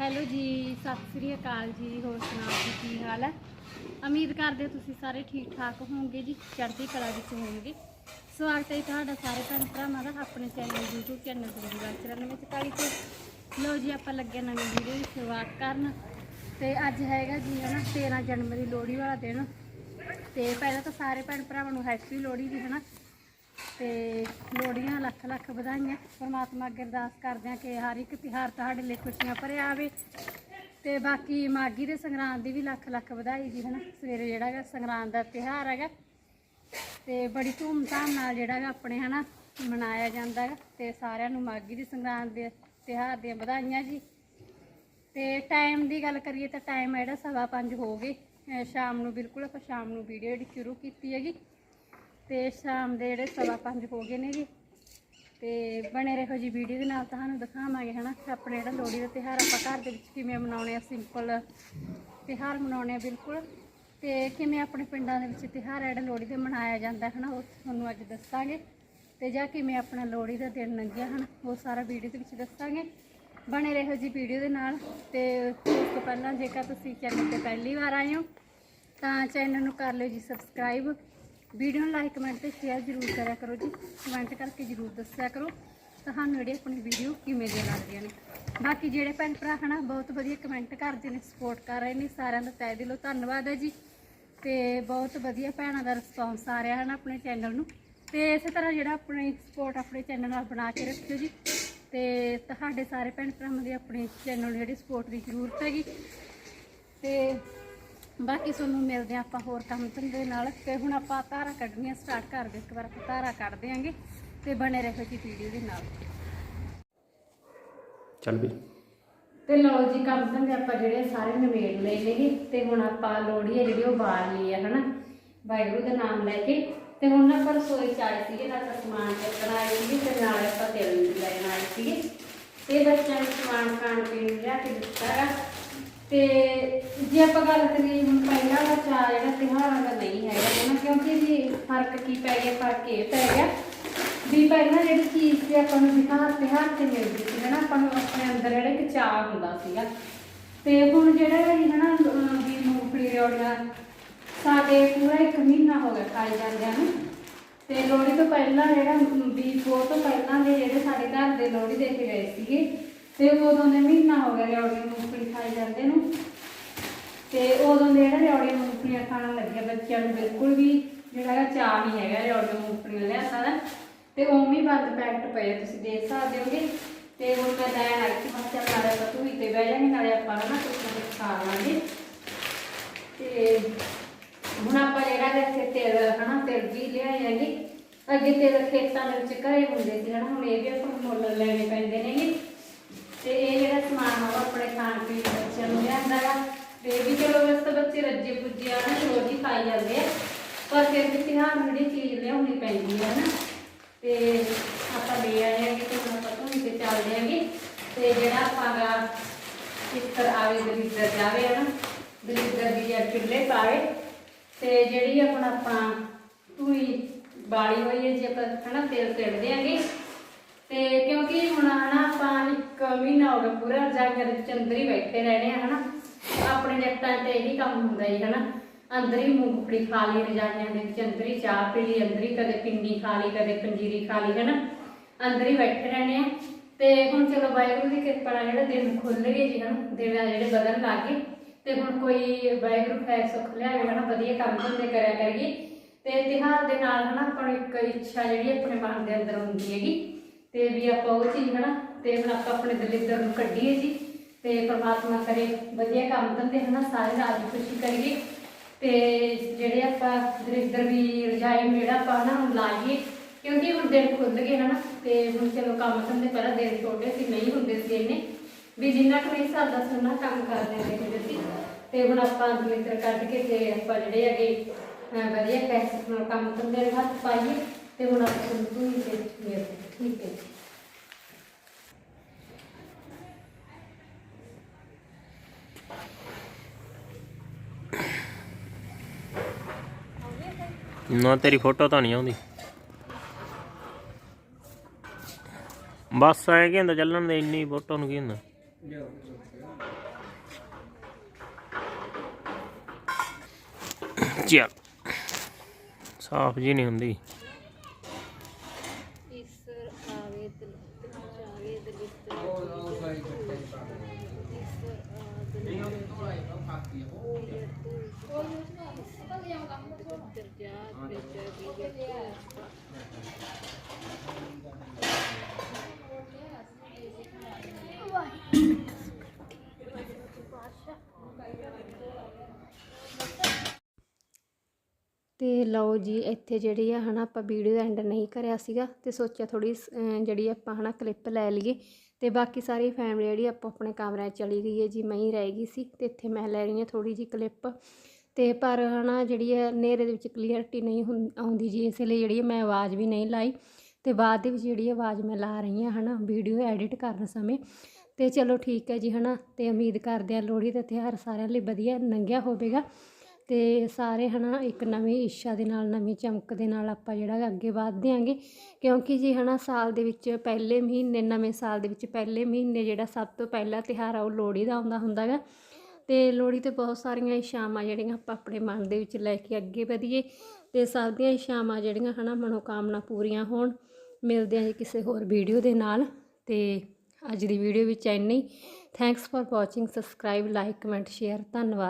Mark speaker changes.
Speaker 1: Hello ਜੀ, ਸਤਿ ਸ੍ਰੀ ਅਕਾਲ ਜੀ, ਹੋਰ ਸੁਣਾਓ ਜੀ, ਕੀ ਹਾਲ ਹੈ? ਉਮੀਦ ਕਰਦੇ ਹਾਂ ਤੁਸੀਂ ਸਾਰੇ ਠੀਕ ਠਾਕ ਹੋਵੋਗੇ ਜੀ, ਚੜ੍ਹਦੀ ਕਲਾ ਵਿੱਚ ਹੋਵੋਗੇ। ਸਵਾਗਤ ਹੈ ਤੁਹਾਡਾ ਸਾਰੇ ਭੈਣ ਭਰਾਵਾਂ ਦਾ, ਆਪਣੇ ਚੈਨਲ YouTube ਚੈਨਲ ਜ਼ਿੰਦਗੀ ਚਰਨ ਵਿੱਚ ਕਾਲੀ ਤੇ। ਲੋ ਜੀ, ਆਪਾਂ ਲੱਗੇ ਨਵੀਂ ਵੀਡੀਓ ਦੀ ਸ਼ੁਰੂਆਤ ਕਰਨ। ਤੇ ਅੱਜ ਹੈਗਾ ਜੀ, ਹਨਾ 13 ਜਨਵਰੀ ਲੋਹੜੀ ਵਾਲਾ ਦਿਨ। ਤੇ ਪਹਿਲਾਂ ਤਾਂ ਸਾਰੇ ਭੈਣ ਭਰਾਵਾਂ ਨੂੰ ਹੈਪੀ ਲੋਹੜੀ ਦੀ, ਹਨਾ। ਤੇ ਲੋਹੜੀਆਂ ਲੱਖ ਲੱਖ ਵਧਾਈਆਂ। ਪਰਮਾਤਮਾ ਅੱਗੇ ਅਰਦਾਸ ਕਰਦੇ ਹਾਂ ਕਿ ਹਰ ਇੱਕ ਤਿਉਹਾਰ ਤੁਹਾਡੇ ਲਈ ਖੁਸ਼ੀਆਂ ਭਰਿਆ ਆਵੇ। ਤੇ ਬਾਕੀ ਮਾਗੀ ਦੇ ਸੰਗਰਾਂਦ ਦੀ ਵੀ ਲੱਖ ਲੱਖ ਵਧਾਈ ਜੀ, ਹਨਾ? ਸਵੇਰੇ ਜਿਹੜਾ ਹੈਗਾ ਸੰਗਰਾਂਦ ਦਾ ਤਿਉਹਾਰ ਹੈਗਾ। ਤੇ ਬੜੀ ਧੂਮਧਾਮ ਨਾਲ ਜਿਹੜਾ ਹੈਗਾ ਆਪਣੇ, ਹਨਾ, ਮਨਾਇਆ ਜਾਂਦਾ ਹੈ ਤੇ ਸਾਰਿਆਂ ਨੂੰ ਮਾਗੀ ਦੀ ਸੰਗਰਾਂਦ ਦੇ ਤਿਉਹਾਰ ਦੀਆਂ ਵਧਾਈਆਂ ਜੀ। ਤੇ ਟਾਈਮ ਦੀ ਗੱਲ ਕਰੀਏ ਤਾਂ ਟਾਈਮ ਜਿਹੜਾ, ਸਵਾ ਪੰਜ ਹੋ ਗਏ। ਸ਼ਾਮ ਨੂੰ ਬਿਲਕੁਲ ਆਪਾਂ ਸ਼ਾਮ ਨੂੰ ਵੀਡੀਓ ਜਿਹੜੀ ਸ਼ੁਰੂ ਕੀਤੀ ਹੈਗੀ। ਤੇ ਸ਼ਾਮ ਦੇ ਜਿਹੜੇ ਸਵਾ ਪੰਜ ਹੋ ਗਏ ਨੇ ਜੀ। ਤੇ ਬਣੇ ਰਹੋ ਜੀ ਵੀਡੀਓ ਦੇ ਨਾਲ, ਤੁਹਾਨੂੰ ਦਿਖਾਵਾਂਗੇ, ਹਨਾ, ਕਿ ਆਪਣੇ ਜਿਹੜਾ ਲੋਹੜੀ ਦਾ ਤਿਉਹਾਰ ਆਪਾਂ ਘਰ ਦੇ ਵਿੱਚ ਕਿਵੇਂ ਮਨਾਉਣੇ ਆ ਸਿੰਪਲ ਤਿਉਹਾਰ ਮਨਾਉਣੇ ਆ, ਬਿਲਕੁਲ। ਤੇ ਕਿਵੇਂ ਆਪਣੇ ਪਿੰਡਾਂ ਦੇ ਵਿੱਚ ਤਿਉਹਾਰ ਜਿਹੜਾ ਲੋਹੜੀ ਦੇ ਮਨਾਇਆ ਜਾਂਦਾ ਹੈ ਹਨਾ, ਉਹ ਤੁਹਾਨੂੰ ਅੱਜ ਦੱਸਾਂਗੇ। ਤੇ ਜਾਂ ਕਿਵੇਂ ਆਪਣਾ ਲੋਹੜੀ ਦਾ ਦਿਨ ਲੰਘਿਆ, ਹਨ, ਉਹ ਸਾਰਾ ਵੀਡੀਓ ਦੇ ਵਿੱਚ ਦੱਸਾਂਗੇ। ਬਣੇ ਰਹੋ ਜੀ ਵੀਡੀਓ ਦੇ ਨਾਲ। ਤੇ ਉਸ ਤੋਂ ਪਹਿਲਾਂ ਜੇਕਰ ਤੁਸੀਂ ਚੈਨਲ ਤੇ ਪਹਿਲੀ ਵਾਰ ਆਏ ਹੋ, ਤਾਂ ਚੈਨਲ ਨੂੰ ਕਰ ਲਿਓ ਜੀ ਸਬਸਕ੍ਰਾਈਬ ਵੀਡੀਓ ਨੂੰ ਲਾਈਕ, ਕਮੈਂਟ ਤੇ ਸ਼ੇਅਰ ਜ਼ਰੂਰ ਕਰਿਆ ਕਰੋ ਜੀ। ਕਮੈਂਟ ਕਰਕੇ ਜ਼ਰੂਰ ਦੱਸਿਆ ਕਰੋ ਤੁਹਾਨੂੰ ਜਿਹੜੀ ਆਪਣੀ ਵੀਡੀਓ ਕਿਵੇਂ ਦੀਆਂ ਲੱਗਦੀਆਂ ਨੇ। ਬਾਕੀ ਜਿਹੜੇ ਭੈਣ ਭਰਾ ਹਨਾ, ਬਹੁਤ ਵਧੀਆ ਕਮੈਂਟ ਕਰਦੇ ਨੇ ਸਪੋਰਟ ਕਰ ਰਹੇ ਨੇ, ਸਾਰਿਆਂ ਦਾ ਤਹਿ ਦਿਲੋਂ ਧੰਨਵਾਦ ਹੈ ਜੀ। ਤੇ ਬਹੁਤ ਵਧੀਆ ਭੈਣਾਂ ਦਾ ਰਿਸਪੌਂਸ ਆ ਰਿਹਾ ਹਨ ਆਪਣੇ ਚੈਨਲ ਨੂੰ। ਤੇ ਇਸੇ ਤਰ੍ਹਾਂ ਜਿਹੜਾ ਆਪਣੀ ਸਪੋਰਟ ਆਪਣੇ ਚੈਨਲ ਨਾਲ ਬਣਾ ਕੇ ਰੱਖਿਓ ਜੀ। ਤੇ ਤੁਹਾਡੇ ਸਾਰੇ ਭੈਣ ਭਰਾਵਾਂ ਦੀ ਆਪਣੇ ਚੈਨਲ ਨੂੰ ਜਿਹੜੀ ਸਪੋਰਟ ਦੀ ਜ਼ਰੂਰਤ ਹੈਗੀ। ਤੇ ਬਾਕੀ ਤੁਹਾਨੂੰ ਮਿਲਦੇ ਹਾਂ ਆਪਾਂ ਹੋਰ ਕੰਮ ਧੰਦੇ ਨਾਲ ਤੇ ਹੁਣ ਆਪਾਂ ਧਾਰਾ ਕੱਢਣੀਆਂ ਸਟਾਰਟ ਕਰਦੇ ਇੱਕ ਵਾਰ ਆਪਾਂ ਧਾਰਾ ਕੱਢ ਦਿਆਂਗੇ ਤੇ ਬਣੇ ਰਹੋ ਜੀ ਵੀਡੀਓ ਦੇ ਨਾਲ।
Speaker 2: ਚੱਲ ਵੀ।
Speaker 1: ਤੇ ਲਓ ਜੀ ਕੰਮ ਧੰਦੇ ਆਪਾਂ ਜਿਹੜੇ ਸਾਰੇ ਨਿਬੇੜ ਲਏ ਨੇਗੇ ਤੇ ਹੁਣ ਆਪਾਂ ਲੋੜੀ ਹੈ ਜਿਹੜੀ ਉਹ ਬਾਲ ਲਈ ਹੈ ਹਨਾ? ਵਾਹਿਗੁਰੂ ਦਾ ਨਾਮ ਲੈ ਕੇ। ਤੇ ਹੁਣ ਨਾ ਆਪਾਂ ਰਸੋਈ ਚ ਆਏ ਸੀਗੇ ਨਾਲ ਆਪਾਂ ਸਮਾਨ ਚੱਕਣ ਆਏ ਸੀਗੇ ਤੇ ਨਾਲ ਆਪਾਂ ਤੇਲ ਲੈਣ ਆਏ ਸੀਗੇ। ਤੇ ਬੱਚਿਆਂ ਨੂੰ ਸਮਾਨ ਖਾਣ ਪੀਣ ਨੂੰ ਲਿਆ ਕੇ ਦਿੱਤਾ ਤੇ ਜੇ ਆਪਾਂ ਗੱਲ ਕਰੀਏ ਹੁਣ ਪਹਿਲਾਂ ਦਾ ਚਾਅ ਜਿਹੜਾ ਤਿਉਹਾਰਾਂ ਦਾ ਨਹੀਂ ਹੈਗਾ ਹਨਾ ਕਿਉਂਕਿ ਜੀ ਫ਼ਰਕ ਕੀ ਪੈ ਗਿਆ, ਫ਼ਰਕ ਇਹ ਪੈ ਗਿਆ ਵੀ ਪਹਿਲਾਂ ਜਿਹੜੀ ਚੀਜ਼ ਸੀ ਆਪਾਂ ਨੂੰ ਤਿਉਹਾਰ ਤਿਉਹਾਰ ਤੇ ਮਿਲਦੀ ਸੀ, ਹਨਾ, ਆਪਾਂ ਨੂੰ ਆਪਣੇ ਅੰਦਰ ਜਿਹੜਾ ਇੱਕ ਚਾਅ ਹੁੰਦਾ ਸੀਗਾ। ਤੇ ਹੁਣ ਜਿਹੜਾ ਹੈ ਹਨਾ ਵੀ ਮੂੰਗਫਲੀ ਰਿਓੜੀਆਂ, ਸਾਡੇ ਪੂਰਾ ਇੱਕ ਮਹੀਨਾ ਹੋ ਗਿਆ ਖਾਈ ਜਾਂਦਿਆਂ ਨੂੰ। ਤੇ ਲੋਹੜੀ ਤੋਂ ਪਹਿਲਾਂ ਜਿਹੜਾ ਵੀ ਉਹ ਤੋਂ ਪਹਿਲਾਂ ਦੇ ਜਿਹੜੇ ਸਾਡੇ ਘਰ ਦੇ ਲੋਹੜੀ ਦੇ ਕੇ ਗਏ ਸੀਗੇ, ਤੇ ਉਦੋਂ ਦੇ ਮਹੀਨਾ ਹੋ ਗਿਆ ਰਿਓੜੀਆਂ ਮੂੰਗਫਲੀ ਖਾਈ ਜਾਂਦੇ ਨੂੰ ਤੇ ਉਦੋਂ ਦੇ ਜਿਹੜਾ ਰਿਓੜੀਆਂ ਮੂੰਗਫਲੀਆਂ ਖਾਣ ਲੱਗਿਆ ਬੱਚਿਆਂ ਨੂੰ ਬਿਲਕੁਲ ਵੀ ਜਿਹੜਾ ਹੈਗਾ ਚਾਅ ਨਹੀਂ ਹੈਗਾ ਰਿਓੜੀਆਂ ਮੂੰਗਫਲੀਆਂ ਲਿਆਤਾ ਦਾ ਤੇ ਉਵੇਂ ਬੰਦ ਪੈਕਟ ਪਏ ਤੁਸੀਂ ਦੇਖ ਸਕਦੇ ਹੋਗੇ। ਤੇ ਹੁਣ ਮੈਂ ਲੈਣ ਆਈ ਸੀ ਮੈਂ ਨਾਲੇ ਆਪਾਂ ਧੂਈ ਤੇ ਬਹਿ ਜਾਵਾਂਗੇ, ਨਾਲੇ ਆਪਾਂ ਨਾ ਕੁਛ ਨਾ ਕੁਛ ਖਾ ਲਾਂਗੇ। ਤੇ ਹੁਣ ਆਪਾਂ ਜਿਹੜਾ ਇੱਥੇ ਤੇਲ, ਹਨਾ, ਤੇਲ ਵੀ ਲਿਆਏ ਹੈਗੇ। ਅੱਗੇ ਤੇਲ ਖੇਤਾਂ ਦੇ ਵਿੱਚ ਘਰੇ ਹੁੰਦੇ ਸੀ, ਹਨਾ, ਹੁਣ ਇਹ ਵੀ ਆਪਾਂ ਮੁੱਲ ਲੈਣੇ ਪੈਂਦੇ ਨੇਗੇ। ਤੇ ਇਹ ਜਿਹੜਾ ਸਮਾਨ ਆ ਆਪਣੇ ਖਾਣ ਪੀਣ ਬੱਚਿਆਂ ਨੂੰ ਲਿਆਂਦਾ ਗਾ। ਵੀ ਚਲੋ ਵੈਸੇ ਤਾਂ ਬੱਚੇ ਰੱਜੇ ਪੁੱਜੇ ਆ ਨਾ ਰੋਜ਼ ਹੀ ਖਾਈ ਜਾਂਦੇ ਆ ਪਰ ਫਿਰ ਵੀ ਤਿਉਹਾਰ ਨੂੰ ਜਿਹੜੀ ਚੀਜ਼ ਲਿਆਉਣੀ ਪੈਂਦੀ ਹੈ ਨਾ ਤੇ ਆਪਾਂ ਲੈ ਆਏ ਹੈਗੇ ਤੇ ਹੁਣ ਆਪਾਂ ਧੂਣੀ ਤੇ ਚੱਲਦੇ ਹੈਗੇ ਤੇ ਜਿਹੜਾ ਆਪਾਂ ਗਾ ਕਿਸਰ ਆਵੇ ਦਲਿੱਦਰ ਜਾਵੇ ਹੈ ਨਾ ਦਲਿੱਦਰ ਦੀ ਜਾਂ ਚੁੱਲ੍ਹੇ ਪਾਵੇ ਤੇ ਜਿਹੜੀ ਆਪਣਾ ਆਪਾਂ ਧੂਣੀ ਬਾਲੀ ਹੋਈ ਹੈ ਜੀ ਆਪਾਂ ਹਨਾ ਤੇਲ ਸਿੱਟਦੇ ਹੈਗੇ ਤੇ ਕਿਉਂਕਿ ਹੁਣ ਹਨਾ ਆਪਾਂ ਇੱਕ ਮਹੀਨਾ ਹੋ ਗਿਆ ਪੂਰਾ ਰਜਾਈਆਂ ਦੇ ਵਿੱਚ ਅੰਦਰ ਹੀ ਬੈਠੇ ਰਹਿਣੇ ਆ ਹਨਾ ਆਪਣੇ ਜੱਟਾਂ ਤੇ ਇਹੀ ਕੰਮ ਹੁੰਦਾ ਹੀ ਹਨਾ? ਅੰਦਰ ਹੀ ਮੂੰਗਫਲੀ ਖਾ ਲਈ, ਰਜਾਈਆਂ ਦੇ ਵਿੱਚ ਅੰਦਰ ਹੀ ਚਾਹ ਪੀ ਲਈ, ਅੰਦਰ ਹੀ ਕਦੇ ਪਿੰਨੀ ਖਾ ਲਈ, ਕਦੇ ਪੰਜੀਰੀ ਖਾ ਲਈ, ਹਨਾ? ਅੰਦਰ ਹੀ ਬੈਠੇ ਰਹਿੰਦੇ ਆ। ਤੇ ਹੁਣ ਚਲੋ ਵਾਹਿਗੁਰੂ ਦੀ ਕਿਰਪਾ ਨਾਲ ਜਿਹੜਾ ਦਿਨ ਖੁੱਲ ਗਏ ਜੀ, ਹਨਾ? ਦਿਨ ਜਿਹੜੇ ਬਦਲਣ ਲੱਗ ਗਏ। ਤੇ ਹੁਣ ਕੋਈ ਵਾਹਿਗੁਰੂ ਖੈਰ ਸੁੱਖ ਲਿਆਵੇ, ਹਨਾ? ਵਧੀਆ ਕੰਮ ਧੰਦੇ ਕਰਿਆ ਕਰੀਏ। ਤੇ ਤਿਉਹਾਰ ਦੇ ਨਾਲ, ਹਨਾ? ਆਪਾਂ ਇੱਕ ਇੱਛਾ ਜਿਹੜੀ ਆਪਣੇ ਮਨ ਦੇ ਅੰਦਰ ਹੁੰਦੀ ਹੈਗੀ। ਤੇ ਵੀ ਆਪਾਂ ਉਹ ਚੀਜ਼, ਹਨਾ? ਤੇ ਹੁਣ ਆਪਾਂ ਆਪਣੇ ਦਲਿੱਦਰ ਨੂੰ ਕੱਢੀਏ ਜੀ। ਤੇ ਪ੍ਰਮਾਤਮਾ ਕਰੇ, ਵਧੀਆ ਕੰਮ ਧੰਦੇ ਹਨਾ, ਸਾਰੇ ਨਾਲ ਖੁਸ਼ੀ ਕਰੀਏ। ਤੇ ਜਿਹੜੇ ਆਪਾਂ ਦਲਿੱਦਰ ਵੀ ਰਜਾਈ ਜਿਹੜਾ ਆਪਾਂ ਨਾ ਹੁਣ ਲਾਈਏ, ਕਿਉਂਕਿ ਹੁਣ ਦਿਨ ਖੁੱਲ ਗਏ ਹਨਾ, ਤੇ ਹੁਣ ਚਲੋ ਕੰਮ ਧੰਦੇ ਪਹਿਲਾਂ ਦਿਨ ਛੋਟੇ ਸੀ, ਨਹੀਂ ਹੁੰਦੇ ਸੀ ਇੰਨੇ। ਵੀ ਜਿੰਨਾ ਕੁ ਨਹੀਂ ਸਰਦਾ ਸੀ ਕੰਮ ਕਰ ਲੈਂਦੇ ਹੁੰਦੇ ਸੀ। ਤੇ ਹੁਣ ਆਪਾਂ ਦਲਿੱਦਰ ਕੱਢ ਕੇ ਤੇ ਆਪਾਂ ਜਿਹੜੇ ਹੈਗੇ ਵਧੀਆ ਪੈਸੇ ਨਾਲ ਕੰਮ ਧੰਦੇ ਦੇ ਹੱਥ ਪਾਈਏ, ਤੇ ਹੁਣ ਆਪਾਂ ਤੁਹਾਨੂੰ ਤੇ ਠੀਕ ਹੈ
Speaker 2: ਨਾ, ਤੇਰੀ ਫੋਟੋ ਤਾਂ ਨਹੀਂ ਆਉਂਦੀ। ਬਸ ਐ ਕੀ ਚੱਲਣ ਦੇ ਇੰਨੀ ਫੋਟੋ ਨੂੰ ਕੀ ਚਲ। ਸਾਫ਼ ਜੀ ਨਹੀਂ ਹੁੰਦੀ।
Speaker 1: ਤੇ ਲਓ ਜੀ, ਇੱਥੇ ਜਿਹੜੀ ਆ ਹਨਾ ਆਪਾਂ ਵੀਡੀਓ ਦਾ ਐਂਡ ਨਹੀਂ ਕਰਿਆ ਸੀਗਾ ਤੇ ਸੋਚਿਆ ਥੋੜੀ ਜਿਹੜੀ ਆਪਾਂ ਹਨਾ ਕਲਿੱਪ ਲੈ ਲਈਏ ਤੇ ਬਾਕੀ ਸਾਰੀ ਫੈਮਿਲੀ ਜਿਹੜੀ ਆਪਾਂ ਆਪਣੇ ਕਮਰਿਆਂ 'ਚ ਚਲੀ ਗਈ ਹੈ ਜੀ, ਮੈਂ ਹੀ ਰਹਿ ਗਈ ਸੀ ਤੇ ਇੱਥੇ ਮੈਂ ਲੈ ਰਹੀ ਹਾਂ ਥੋੜੀ ਜੀ ਕਲਿੱਪ ਤੇ ਪਰ ਹਨਾ ਜਿਹੜੀ ਹੈ ਹਨੇਰੇ ਦੇ ਵਿੱਚ ਕਲੀਅਰਟੀ ਨਹੀਂ ਹੁੰ- ਆਉਂਦੀ ਜੀ, ਇਸ ਲਈ ਜਿਹੜੀ ਮੈਂ ਆਵਾਜ਼ ਵੀ ਨਹੀਂ ਲਾਈ ਤੇ ਬਾਅਦ ਦੇ ਵਿੱਚ ਜਿਹੜੀ ਆਵਾਜ਼ ਮੈਂ ਲਾ ਰਹੀ ਹਾਂ ਹਨਾ ਵੀਡੀਓ ਐਡਿਟ ਕਰਨ ਸਮੇਂ ਤੇ ਚਲੋ ਠੀਕ ਹੈ ਜੀ ਹਨਾ ਤੇ ਉਮੀਦ ਕਰਦੇ ਆ ਲੋਹੜੀ ਦਾ ਤਿਉਹਾਰ ਸਾਰਿਆਂ ਲਈ ਵਧੀਆ ਲੰਘਿਆ ਹੋਵੇਗਾ। ਅਤੇ ਸਾਰੇ ਹੈ ਨਾ ਇੱਕ ਨਵੀਂ ਇੱਛਾ ਦੇ ਨਾਲ, ਨਵੀਂ ਚਮਕ ਦੇ ਨਾਲ ਆਪਾਂ ਜਿਹੜਾ ਅੱਗੇ ਵਧਦੇ ਆਂਗੇ ਕਿਉਂਕਿ ਜੀ ਨਾ ਸਾਲ ਦੇ ਵਿੱਚ ਪਹਿਲੇ ਮਹੀਨੇ, ਨਵੇਂ ਸਾਲ ਦੇ ਵਿੱਚ ਪਹਿਲੇ ਮਹੀਨੇ ਜਿਹੜਾ ਸਭ ਤੋਂ ਪਹਿਲਾ ਤਿਉਹਾਰ ਆ ਉਹ ਲੋਹੜੀ ਦਾ ਆਉਂਦਾ ਹੁੰਦਾ ਗਾ ਅਤੇ ਲੋਹੜੀ ਤੇ ਬਹੁਤ ਸਾਰੀਆਂ ਇੱਛਾਵਾਂ ਜਿਹੜੀਆਂ ਆਪਾਂ ਆਪਣੇ ਮਨ ਦੇ ਵਿੱਚ ਲੈ ਕੇ ਅੱਗੇ ਵਧੀਏ ਅਤੇ ਸਭ ਦੀਆਂ ਇੱਛਾਵਾਂ ਜਿਹੜੀਆਂ ਹੈ ਨਾ ਮਨੋਕਾਮਨਾ ਪੂਰੀਆਂ ਹੋਣ। ਮਿਲਦੇ ਹਾਂ ਜੀ ਕਿਸੇ ਹੋਰ ਵੀਡੀਓ ਦੇ ਨਾਲ ਅਤੇ ਅੱਜ ਦੀ ਵੀਡੀਓ ਵਿੱਚ ਇੰਨੀ thanks for watching subscribe like comment share ਧੰਨਵਾਦ।